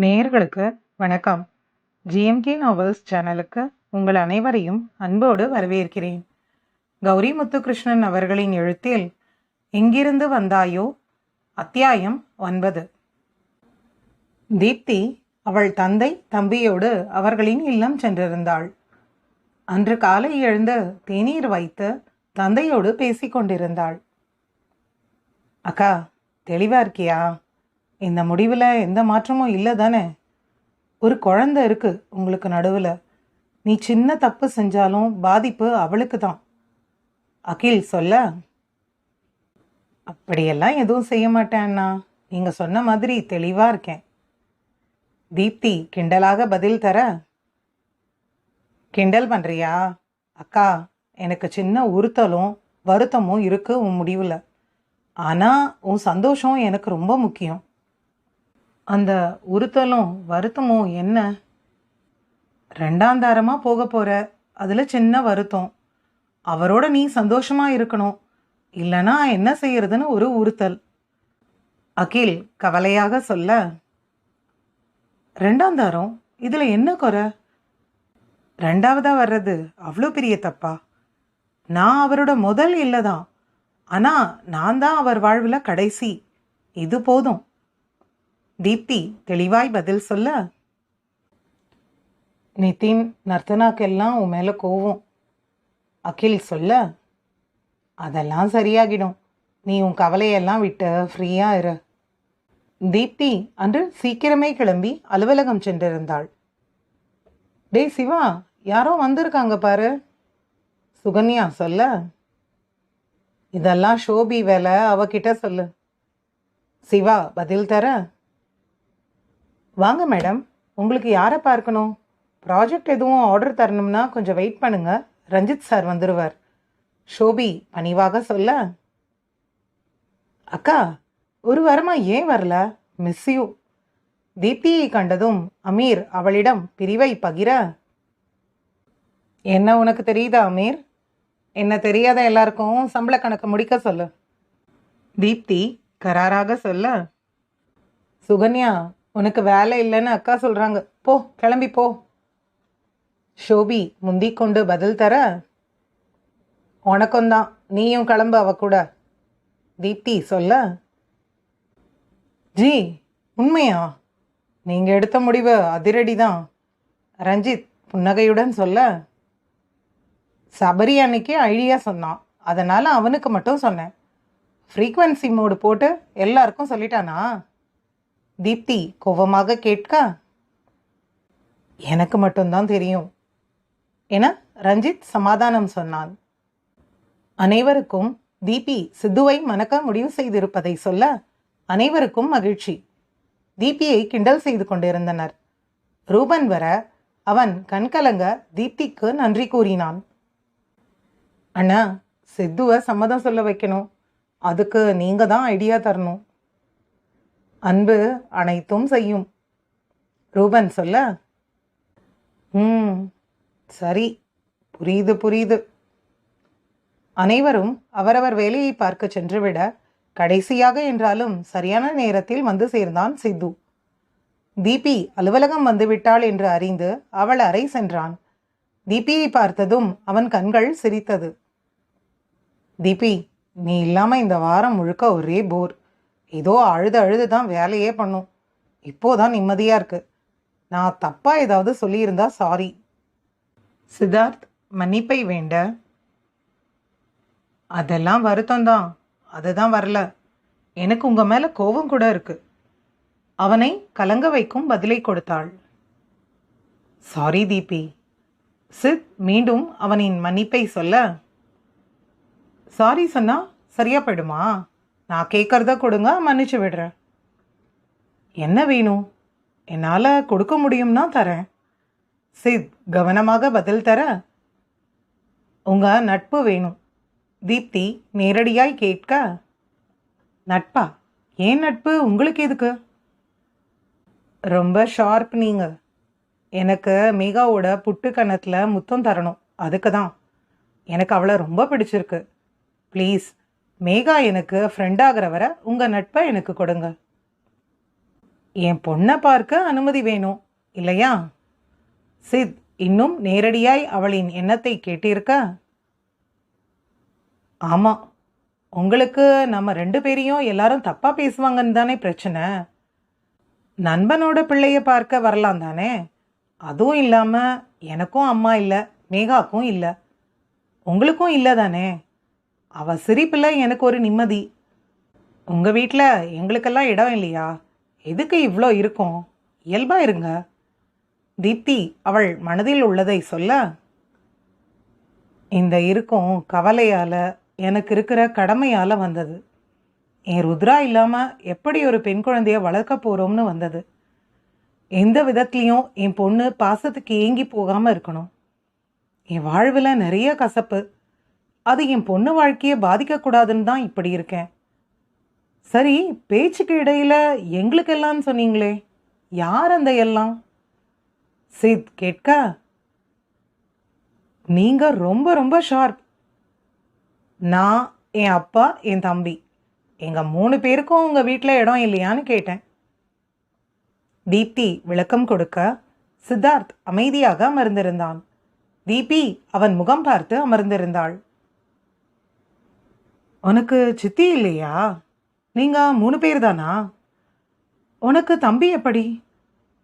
நேர்களுக்கு வணக்கம். GMK novels சேனலுக்கு உங்கள் அனைவரையும் அன்போடு வரவேற்கிறேன். கௌரி முத்துகிருஷ்ணன் அவர்களின் எழுத்தில் எங்கிருந்து வந்தாயோ? அத்தியாயம் ஒன்பது. தீப்தி அவள் தந்தை தம்பியோடு அவர்களின் இல்லம் சென்றிருந்தாள். அன்று காலை எழுந்து தேநீர் வைத்து தந்தையோடு பேசிக் கொண்டிருந்தாள் அக்கா தெளிவா இருக்கியா? இந்த முடிவில் எந்த மாற்றமும் இல்லை தானே? ஒரு குழந்தை இருக்கு உங்களுக்கு நடுவில். நீ சின்ன தப்பு செஞ்சாலும் பாதிப்பு அவளுக்கு தான். அகில் சொல்ல அப்படியெல்லாம் எதுவும் செய்ய மாட்டேன்னா நீங்கள் சொன்ன மாதிரி தெளிவாக இருக்கேன். தீப்தி கிண்டலாக பதில் தர கிண்டல் பண்ணுறியா அக்கா எனக்கு சின்ன உறுத்தலும் வருத்தமும் இருக்குது உன் முடிவில். ஆனால் உன் சந்தோஷம் எனக்கு ரொம்ப முக்கியம். அந்த உறுத்தலும் வருத்தமும் என்ன? ரெண்டாந்தாரமாக போக போகிற அதில் சின்ன வருத்தம். அவரோட நீ சந்தோஷமாக இருக்கணும். இல்லைனா என்ன செய்யறதுன்னு ஒரு உறுத்தல். அகில் கவலையாக சொல்ல ரெண்டாந்தாரம் இதில் என்ன குறை? ரெண்டாவதாக வர்றது அவ்வளோ பெரிய தப்பா? நான் அவரோட முதல் இல்லை தான் ஆனால் நான் தான் அவர் வாழ்வில் கடைசி. இது போதும். தீப்தி தெளிவாய் பதில் சொல்ல? நிதின் நர்த்தனாக்கெல்லாம் உன் மேலே கோவம். அகில் சொல்ல அதெல்லாம் சரியாகிடும். நீ உன் கவலையெல்லாம் விட்டு ஃப்ரீயாக இரு. தீப்தி அன்று சீக்கிரமே கிளம்பி அலுவலகம் சென்றிருந்தாள். டேய் சிவா யாரோ வந்திருக்காங்க பாரு. சுகன்யா சொல்ல. இதெல்லாம் ஷோபி வேலை அவகிட்ட சொல்லு. சிவா பதில் தர. வாங்க மேடம். உங்களுக்கு யாரை பார்க்கணும்? ப்ராஜெக்ட் எதுவும் ஆர்டர் தரணும்னா கொஞ்சம் வெயிட் பண்ணுங்க. ரஞ்சித் சார் வந்துடுவார் ஷோபி பணிவாக சொல்ல. அக்கா ஒரு வாரமாக ஏன் வரல? மிஸ் யூ தீப்தியை கண்டதும் அமீர் அவளிடம் பிரிவை பகிர. என்ன உனக்கு தெரியுதா அமீர்? என்ன தெரியாத எல்லாருக்கும் சம்பள கணக்கு முடிக்க சொல்லு. தீப்தி கராராக சொல்ல. சுகன்யா உனக்கு வேலை இல்லைன்னு அக்கா சொல்கிறாங்க போ கிளம்பி போ. ஷோபி முந்தி கொண்டு பதில் தர. உனக்கும்தான். நீயும் கிளம்பு அவ கூட. தீப்தி சொல்ல. ஜி உண்மையா? நீங்கள் எடுத்த முடிவு அதிரடி தான் ரஞ்சித் புன்னகையுடன் சொல்ல. சபரி அன்னைக்கு ஐடியா சொன்னான். அதனால் அவனுக்கு மட்டும் சொன்னேன். ஃப்ரீக்வன்சி மோடு போட்டு எல்லாருக்கும் சொல்லிட்டானா? தீப்தி கோபமாக கேட்க எனக்கு மட்டும்தான் தெரியும் என ரஞ்சித் சமாதானம் சொன்னான். அனைவருக்கும் தீபி சித்துவை மணக்க முடிவு செய்திருப்பதை சொல்ல அனைவருக்கும் மகிழ்ச்சி. தீபியை கிண்டல் செய்து கொண்டிருந்தனர். ரூபன் வர அவன் கண்கலங்க தீப்திக்கு நன்றி கூறினான். அண்ணா சித்துவை சம்மதம் சொல்ல வைக்கணும். அதுக்கு நீங்க தான் ஐடியா தரணும். அன்பு அனைத்தும் செய்யும். ரூபன் சொல்ல ம் சரி புரியுது புரியுது. அனைவரும் அவரவர் வேலையை பார்க்க சென்றுவிட கடைசியாக என்றாலும் சரியான நேரத்தில் வந்து சேர்ந்தான் சித்து. தீபி அலுவலகம் வந்துவிட்டாள் என்று அறிந்து அவள் அறை சென்றான். தீபியை பார்த்ததும் அவன் கண்கள் சிரித்தது. தீபி நீ இல்லாமல் இந்த வாரம் முழுக்க ஒரே போர். ஏதோ அழுது அழுது தான் வேலையே பண்ணும். இப்போதான் நிம்மதியாக இருக்குது நான் தப்பாக ஏதாவது சொல்லியிருந்தா சாரி. சித்தார்த் மன்னிப்பை வேண்ட. அதெல்லாம் வருத்தம் தான். அதுதான் வரல. எனக்கு உங்கள் மேலே கோபம் கூட இருக்குது அவனை கலங்க வைக்கும் பதிலை கொடுத்தாள். சாரி தீபி. சித் மீண்டும் அவனின் மன்னிப்பை சொல்ல. சாரி சொன்னா சரியா போயிடுமா? நான் கேட்குறத கொடுங்க மன்னிச்சு விடுறேன். என்ன வேணும் என்னால் கொடுக்க முடியும்னா தரேன். சித் கவனமாக பதில் தர. உங்க நட்பு வேணும் தீப்தி நேரடியாய் கேட்க. நட்பா? ஏன் நட்பு? உங்களுக்கு எதுக்கு? ரொம்ப ஷார்ப் நீங்க. எனக்கு மேகாவோட புட்டு கணத்தில் முத்தம் தரணும். அதுக்கு தான் எனக்கு அவளை ரொம்ப பிடிச்சிருக்கு. ப்ளீஸ் மேகா எனக்கு ஃப்ரெண்டாகிறவரை உங்கள் நட்பை எனக்கு கொடுங்க. என் பொண்ணை பார்க்க அனுமதி வேணும் இல்லையா? சித் இன்னும் நேரடியாய் அவளின் எண்ணத்தை கேட்டிருக்க? ஆமாம் உங்களுக்கு நம்ம ரெண்டு பேரையும் எல்லாரும் தப்பாக பேசுவாங்கன்னு தானே பிரச்சனை. நண்பனோட பிள்ளைய பார்க்க வரலாம் தானே? அதுவும் இல்லாமல் எனக்கும் அம்மா இல்லை மேகாக்கும் இல்லை. உங்களுக்கும் இல்லை தானே? அவ சிரிப்பில் எனக்கு ஒரு நிம்மதி. உங்கள் வீட்டில் எங்களுக்கெல்லாம் இடம் இல்லையா? எதுக்கு இவ்வளோ இருக்கும்? இயல்பாக இருங்க. தீப்தி அவள் மனதில் உள்ளதை சொல்ல இந்த இருக்கும் கவலையால் எனக்கு இருக்கிற கடமையால் வந்தது. என் ருத்ரா இல்லாமல் எப்படி ஒரு பெண் குழந்தைய வளர்க்க போகிறோம்னு வந்தது. எந்த விதத்துலேயும் என் பொண்ணு பாசத்துக்கு ஏங்கி போகாமல் இருக்கணும். என் வாழ்வில் நிறைய கசப்பு. அது என் பொண்ணு வாழ்க்கையை பாதிக்கக்கூடாதுன்னு தான் இப்படி இருக்கேன். சரி பேச்சுக்கு இடையில் எங்களுக்கெல்லாம் சொன்னீங்களே யார் அந்த எல்லாம்? சித் கேட்க. நீங்கள் ரொம்ப ரொம்ப ஷார்ப் நான் என் அப்பா என் தம்பி. எங்கள் மூணு பேருக்கும் உங்கள் வீட்டில் இடம் இல்லையான்னு கேட்டேன். தீப்தி விளக்கம் கொடுக்க சித்தார்த் அமைதியாக அமர்ந்திருந்தான். தீபி அவன் முகம் பார்த்து அமர்ந்திருந்தாள். உனக்கு சித்தி இல்லையா? நீங்கள் மூணு பேர் தானா? உனக்கு தம்பி எப்படி?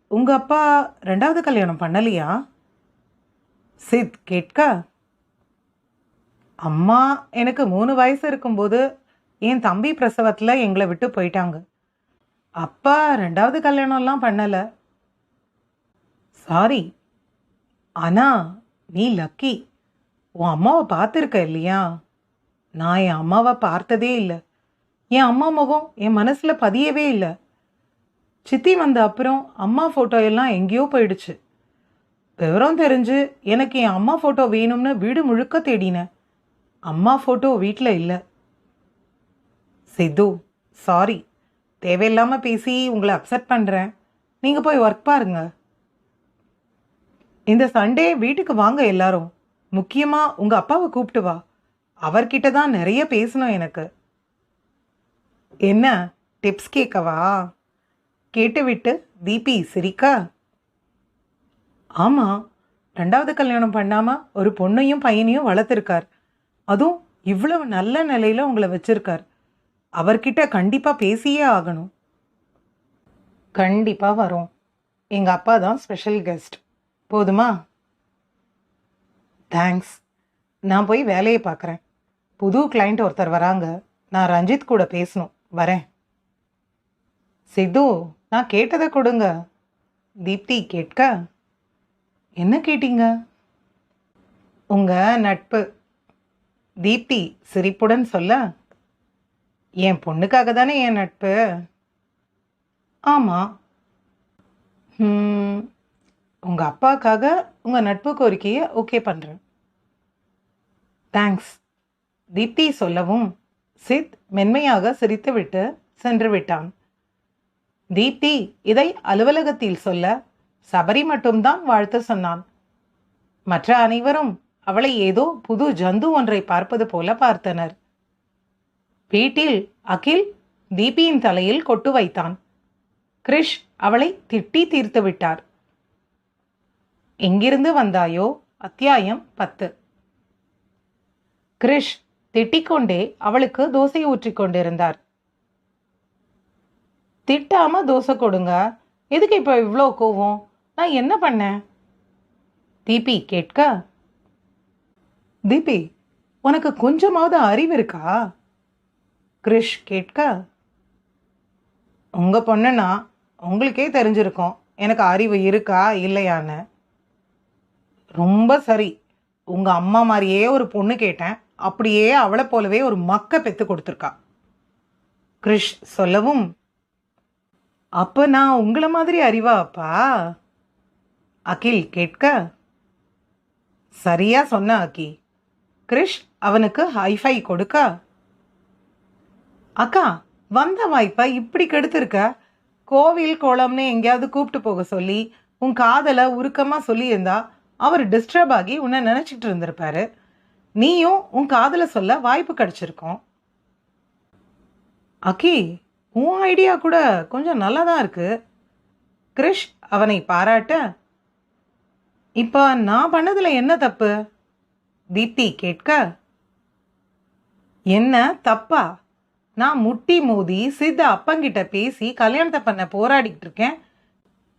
உங்கள் அப்பா ரெண்டாவது கல்யாணம் பண்ணலையா? சித் கேட்க. அம்மா எனக்கு மூணு வயசு இருக்கும்போது என் தம்பி பிரசவத்தில் எங்களை விட்டு போயிட்டாங்க. அப்பா ரெண்டாவது கல்யாணம்லாம் பண்ணலை. சாரி ஆனால் நீ லக்கி உன் அம்மாவை பார்த்துருக்க இல்லையா? நான் என் அம்மாவை பார்த்ததே இல்லை. என் அம்மா முகம் என் மனசில் பதியவே இல்லை. சித்தி வந்த அப்புறம் அம்மா ஃபோட்டோ எல்லாம் எங்கேயோ போயிடுச்சு. விவரம் தெரிஞ்சு எனக்கு என் அம்மா ஃபோட்டோ வேணும்னு வீடு முழுக்க தேடினேன் அம்மா ஃபோட்டோ வீட்டில் இல்லை. சித்து சாரி தேவையில்லாமல் பேசி உங்களை அப்செட் பண்ணுறேன் நீங்கள் போய் ஒர்க் பாருங்க. இந்த சண்டே வீட்டுக்கு வாங்க எல்லாரும். முக்கியமாக உங்கள் அப்பாவை கூப்பிட்டு வா. அவர்கிட்ட தான் நிறைய பேசணும் எனக்கு. என்ன டிப்ஸ் கேட்கவா? கேட்டுவிட்டு தீபி சிரிக்கா? ஆமாம் ரெண்டாவது கல்யாணம் பண்ணாமல் ஒரு பொண்ணையும் பையனையும் வளர்த்துருக்கார். அதுவும் இவ்வளவு நல்ல நிலையில் உங்களை வச்சுருக்கார். அவர்கிட்ட கண்டிப்பாக பேசியே ஆகணும். கண்டிப்பாக வரும். எங்கள் அப்பா தான் ஸ்பெஷல் கெஸ்ட் போதுமா? தேங்க்ஸ் நான் போய் வேலையை பார்க்குறேன். புது கிளைண்ட் ஒருத்தர் வராங்க. நான் ரஞ்சித் கூட பேசணும். வரேன். சித்து நான் கேட்டதை கொடுங்க. தீப்தி கேட்க. என்ன கேட்டீங்க? உங்கள் நட்பு. தீப்தி சிரிப்புடன் சொல்ல என் பொண்ணுக்காக தானே என் நட்பு? ஆமாம் உங்கள் அப்பாக்காக உங்கள் நட்பு கோரிக்கையை ஓகே பண்ணுறேன் தேங்க்ஸ் தீப்தி சொல்லவும் சித் மென்மையாக சிரித்துவிட்டு சென்று விட்டான் தீப்தி இதை அலுவலகத்தில் சொல்ல சபரி மட்டும்தான் வாழ்த்து சொன்னான். மற்ற அனைவரும் அவளை ஏதோ புது ஜந்து ஒன்றை பார்ப்பது போல பார்த்தனர். வீட்டில் அகில் தீபியின் தலையில் கொட்டு வைத்தான். கிரிஷ் அவளை திட்டி தீர்த்து விட்டார். எங்கிருந்து வந்தாயோ? அத்தியாயம் பத்து. கிரிஷ் திட்டிக்கொண்டே அவளுக்கு தோசை ஊற்றிக்கொண்டிருந்தார் திட்டாம தோசை கொடுங்க. எதுக்கு இப்போ இவ்வளோ கோவம்? நான் என்ன பண்ணேன்? தீபி கேட்க. தீபி உனக்கு கொஞ்சமாவது அறிவு இருக்கா? கிரிஷ் கேட்க. உங்க பொண்ணுனா உங்களுக்கே தெரிஞ்சிருக்கும். எனக்கு அறிவு இருக்கா இல்லையான்னு. ரொம்ப சரி. உங்க அம்மா மாதிரியே ஒரு பொண்ணு கேட்டேன். அப்படியே அவளை போலவே ஒரு மக்க பெத்து கொடுத்துருக்கா. கிரிஷ் சொல்லவும் அப்ப நான் உங்களை மாதிரி அறிவா அப்பா அகில் கேட்க சரியா சொன்ன அக்கி கிரிஷ் அவனுக்கு ஹைஃபை கொடுக்க அக்கா வந்த வாய்ப்பை இப்படி கெடுத்திருக்க? கோவில் கோலம்னு எங்கேயாவது கூப்பிட்டு போக சொல்லி உன் காதலை உருக்கமாக சொல்லியிருந்தா அவர் டிஸ்டர்ப் ஆகி உன்னை நினச்சிட்டு இருந்திருப்பாரு. நீயும் உன் காதலை சொல்ல வாய்ப்பு கிடச்சிருக்கோம். அக்கி உன் ஐடியா கூட கொஞ்சம் நல்லா தான் இருக்குது கிரிஷ் அவனை பாராட்ட இப்போ நான் பண்ணதில் என்ன தப்பு? தீப்தி கேட்க என்ன தப்பா? நான் முட்டி மோதி சித்த அப்பங்கிட்ட பேசி கல்யாணத்தை பண்ண போராடிக்கிட்டு இருக்கேன்.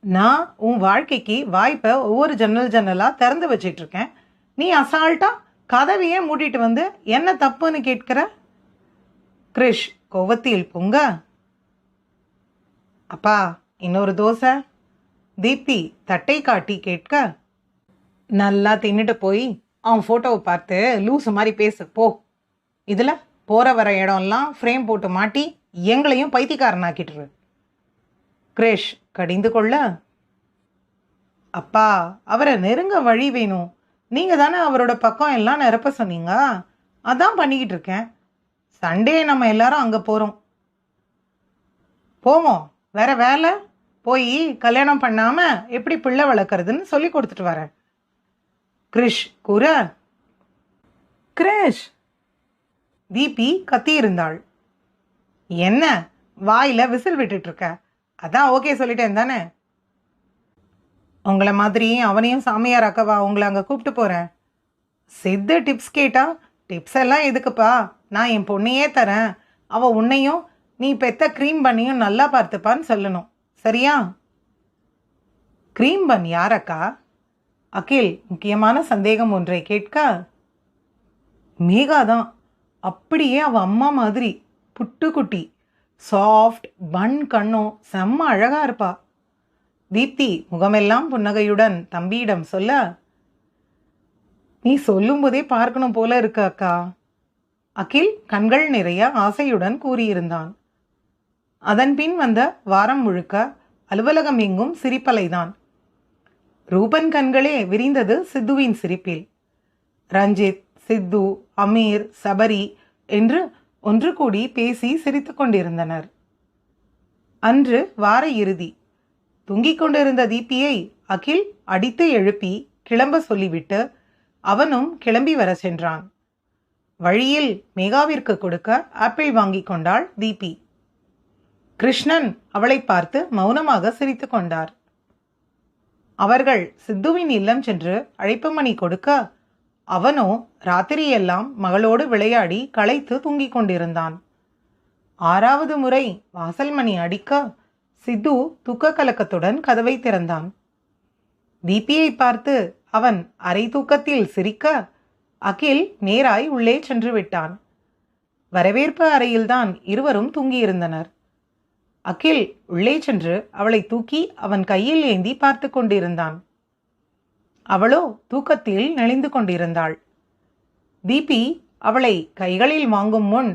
நான் உன் வாழ்க்கைக்கு வாய்ப்பை ஒவ்வொரு ஜன்னல் ஜன்னலாக திறந்து வச்சிட்டு இருக்கேன். நீ அசால்ட்டா கதவையே மூடிட்டு வந்து என்ன தப்புன்னு கேட்கிற? கிரிஷ் கோவத்தில் பொங்க. அப்பா இன்னொரு தோசை? தீப்தி தட்டை காட்டி கேட்க. நல்லா தின்னுட்டு போய் அவன் ஃபோட்டோவை பார்த்து லூசு மாதிரி பேசு போ. இதில் போகிற வர இடம்லாம் ஃப்ரேம் போட்டு மாட்டி எங்களையும் பைத்தியக்காரனாக்கிட்டுரு. கிரேஷ் கடிந்து கொள்ள. அப்பா அவரை நெருங்க வழி வேணும். நீங்கள் தானே அவரோட பக்கம் எல்லாம் நிரப்ப சொன்னீங்க? அதான் பண்ணிக்கிட்டு இருக்கேன். சண்டே நம்ம எல்லாரும் அங்கே போகிறோம் போவோம். வேற வேலை? போய் கல்யாணம் பண்ணாமல் எப்படி பிள்ளை வளர்க்குறதுன்னு சொல்லி கொடுத்துட்டு வரேன். கிரிஷ் கூற. கிரிஷ். தீபி கத்தியிருந்தாள். என்ன? வாயில் விசில் விட்டுட்டு இருக்க. அதான் ஓகே சொல்லிட்டேன் தானே? உங்களை மாதிரி அவனையும் சாமியார் அக்கவா உங்களை அங்கே கூப்பிட்டு போகிறேன் சித்து டிப்ஸ் கேட்டா டிப்ஸ் எல்லாம் எதுக்குப்பா? நான் என் பொண்ணையே தரேன். அவள் உன்னையும் நீ பெத்த க்ரீம் பண்ணியும் நல்லா பார்த்துப்பான்னு சொல்லணும். சரியா? க்ரீம் பன் யாரக்கா? அகில் முக்கியமான சந்தேகம் ஒன்றை கேட்க. மேகா தான் அப்படியே அவள் அம்மா மாதிரி புட்டுக்குட்டி சாஃப்ட் பன் கண்ணும் செம்ம அழகாக இருப்பாள் தீப்தி முகமெல்லாம் புன்னகையுடன் தம்பியிடம் சொல்ல நீ சொல்லும்போதே பார்க்கணும் போல இருக்கு அக்கா. அகில் கண்கள் நிறைய ஆசையுடன் கூறியிருந்தான். அதன் பின் வந்த வாரம் முழுக்க அலுவலகம் எங்கும் சிரிப்பலைதான். ரூபன் கண்களே விரிந்தது சித்துவின் சிரிப்பில். ரஞ்சித் சித்து அமீர் சபரி என்று ஒன்று கூடி பேசி சிரித்து கொண்டிருந்தனர். அன்று வார இறுதி. தூங்கிக் கொண்டிருந்த தீபியை அகில் அடித்து எழுப்பி கிளம்ப சொல்லிவிட்டு அவனும் கிளம்பி வர சென்றான். வழியில் மேகாவிற்கு கொடுக்க ஆப்பிள் வாங்கிக் கொண்டாள் தீபி. கிருஷ்ணன் அவளை பார்த்து மௌனமாக சிரித்து கொண்டார். அவர்கள் சித்துவின் இல்லம் சென்று அழைப்பு மணி கொடுக்க அவனோ ராத்திரியெல்லாம் மகளோடு விளையாடி களைத்து தூங்கிக் கொண்டிருந்தான். ஆறாவது முறை வாசல் மணி அடிக்க சித்து துக்க கலக்கத்துடன் கதவை திறந்தான். தீபியை பார்த்து அவன் அரை தூக்கத்தில் சிரிக்க அகில் நேராய் உள்ளே சென்று விட்டான். வரவேற்பு அறையில்தான் இருவரும் தூங்கியிருந்தனர். அகில் உள்ளே சென்று அவளை தூக்கி அவன் கையில் ஏந்தி பார்த்து கொண்டிருந்தான். அவளோ தூக்கத்தில் நெளிந்து கொண்டிருந்தாள். தீபி அவளை கைகளில் வாங்கும் முன்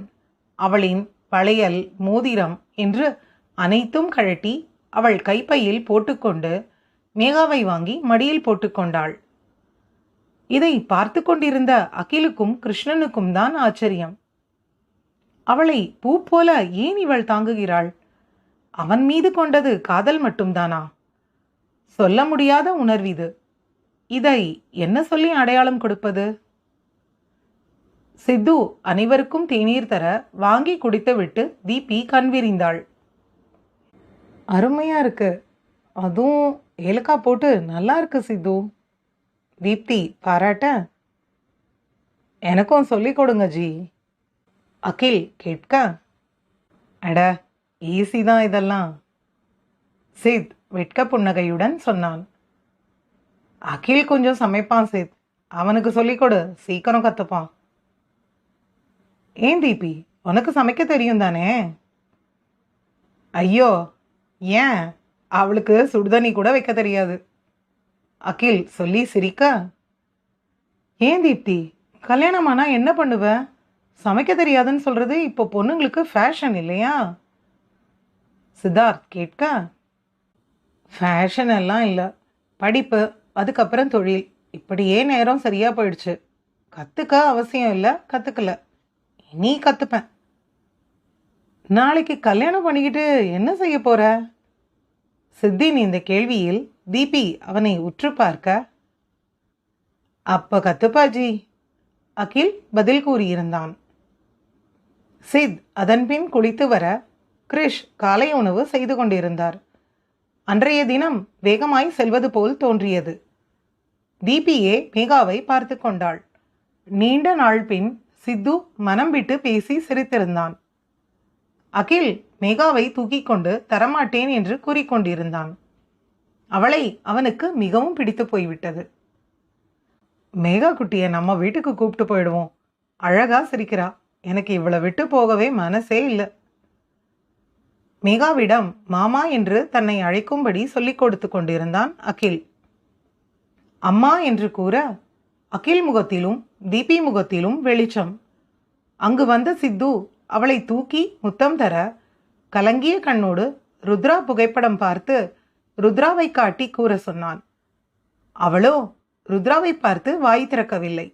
அவளின் வளையல் மோதிரம் என்று அனைத்தும் கழட்டி அவள் கைப்பையில் போட்டுக்கொண்டு மேகாவை வாங்கி மடியில் போட்டுக்கொண்டாள். இதை பார்த்து கொண்டிருந்த அகிலுக்கும் கிருஷ்ணனுக்கும் தான் ஆச்சரியம். அவளை பூ போல ஏன் இவள் தாங்குகிறாள்? அவன் மீது கொண்டது காதல் மட்டும்தானா? சொல்ல முடியாத உணர்விது இதை என்ன சொல்லி அடையாளம் கொடுப்பது? சித்து அனைவருக்கும் தேநீர் தர வாங்கி குடித்துவிட்டு தீபி கண் விரிந்தாள். அருமையாக இருக்கு. அதுவும் ஏலக்காய் போட்டு நல்லா இருக்கு சித்து. தீப்தி பாராட்ட. எனக்கும் சொல்லிக் கொடுங்க ஜி. அகில் கேட்க. அட ஈஸி தான் இதெல்லாம். சித் வெட்க புன்னகையுடன் சொன்னான். அகில் கொஞ்சம் சமைப்பான் சித். அவனுக்கு சொல்லிக் கொடு சீக்கிரம் கற்றுப்பான் ஏன் தீபி? உனக்கு சமைக்க தெரியும் தானே? ஐயோ ஏன்? அவளுக்கு சுடுதண்ணி கூட வைக்க தெரியாது. அகில் சொல்லி சிரிக்க. ஏன் தீப்தி? கல்யாணமானா என்ன பண்ணுவ? சமைக்க தெரியாதுன்னு சொல்றது இப்போ பொண்ணுங்களுக்கு ஃபேஷன் இல்லையா? சித்தார்த் கேட்க. ஃபேஷன் எல்லாம் இல்லை. படிப்பு அதுக்கப்புறம் தொழில். இப்படியே நேரம் சரியாக போயிடுச்சு. கற்றுக்க அவசியம் இல்லை கற்றுக்கல இனி கற்றுப்பேன் நாளைக்கு கல்யாணம் பண்ணிக்கிட்டு என்ன செய்ய போற? சித்தின் இந்த கேள்வியில் தீபி அவனை உற்று பார்க்க. அப்ப கத்துப்பாஜி அகில் பதில் கூறியிருந்தான். சித் அதன்பின் குளித்து வர கிரிஷ் காலை உணவு செய்து கொண்டிருந்தார். அன்றைய தினம் வேகமாய் செல்வது போல் தோன்றியது. தீபியே மேகாவை பார்த்து கொண்டாள். நீண்ட நாள் பின் சித்து மனம் விட்டு பேசி சிரித்திருந்தான். அகில் மேகாவை தூக்கிக் கொண்டு தரமாட்டேன் என்று கூறிக்கொண்டிருந்தான். அவளை அவனுக்கு மிகவும் பிடித்து போய்விட்டது. மேகா குட்டியை நம்ம வீட்டுக்கு கூப்பிட்டு போயிடுவோம். அழகா சிரிக்கிறா. எனக்கு இவளை விட்டு போகவே மனசே இல்லை. மேகாவிடம் மாமா என்று தன்னை அழைக்கும்படி சொல்லிக் கொடுத்து கொண்டிருந்தான் அகில். அம்மா என்று கூற அகில் முகத்திலும் தீபி முகத்திலும் வெளிச்சம். அங்கு வந்த சித்து அவளை தூக்கி முத்தம் தர கலங்கிய கண்ணோடு ருத்ரா புகைப்படம் பார்த்து ருத்ராவை காட்டி கூற சொன்னான். அவளோ ருத்ராவை பார்த்து வாய் திறக்கவில்லை.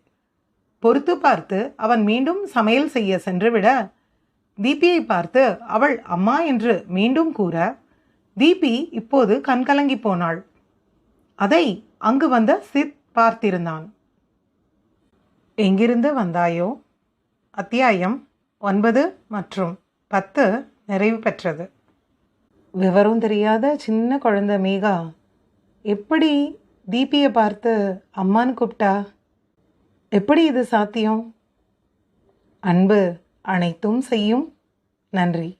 பொறுத்து பார்த்து அவன் மீண்டும் சமையல் செய்ய சென்றுவிட தீபியை பார்த்து அவள் அம்மா என்று மீண்டும் கூற தீபி இப்போது கண்கலங்கி போனாள். அதை அங்கு வந்த சித் பார்த்திருந்தான். எங்கிருந்து வந்தாயோ? அத்தியாயம் ஒன்பது மற்றும் பத்து நிறைவு பெற்றது. விவரம் தெரியாத சின்ன குழந்தை மேகா எப்படி தீபியை பார்த்து அம்மான்னு கூப்பிட்டா? எப்படி இது சாத்தியம்? அன்பு அனைத்தும் செய்யும். நன்றி.